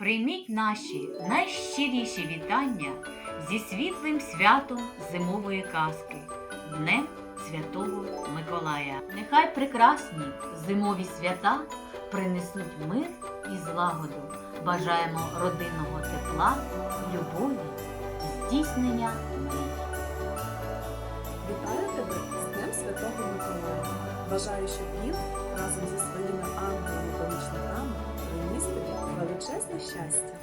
Прийміть наші найщиріші вітання зі світлим святом зимової казки Днем Святого Миколая. Нехай прекрасні зимові свята принесуть мир і злагоду. Бажаємо родинного тепла, любові здійснення мрій. Вітаю тебе з Днем Святого Миколая. Бажаю, щоб він разом щастя.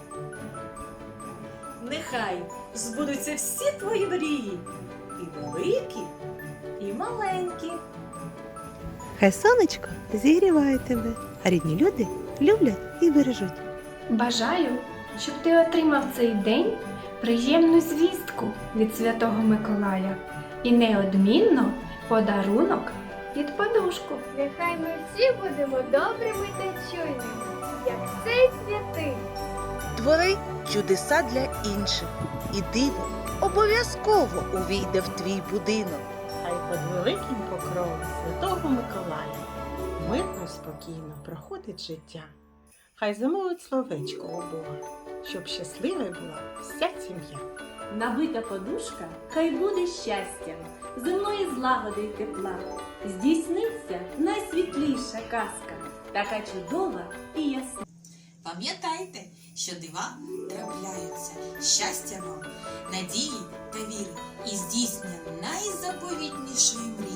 Нехай збудуться всі твої мрії, і великі, і маленькі. Хай сонечко зігріває тебе, а рідні люди люблять і бережуть. Бажаю, щоб ти отримав цей день приємну звістку від Святого Миколая і неодмінно подарунок під подушку. Нехай ми всі будемо добрими та чуйними, як цей святий. Твори чудеса для інших, і диво обов'язково увійде в твій будинок. Хай під великим покровом Святого Миколая мирно спокійно проходить життя. Хай замовить словечко у Бога, щоб щасливою була вся сім'я. Набита подушка хай буде щастям, земної злагоди й тепла. Здійсниться найсвітліша казка, така чудова і ясна. Пам'ятайте, що дива трапляються. Щастя вам, надії та віри і здійснення найзаповітнішої мрії.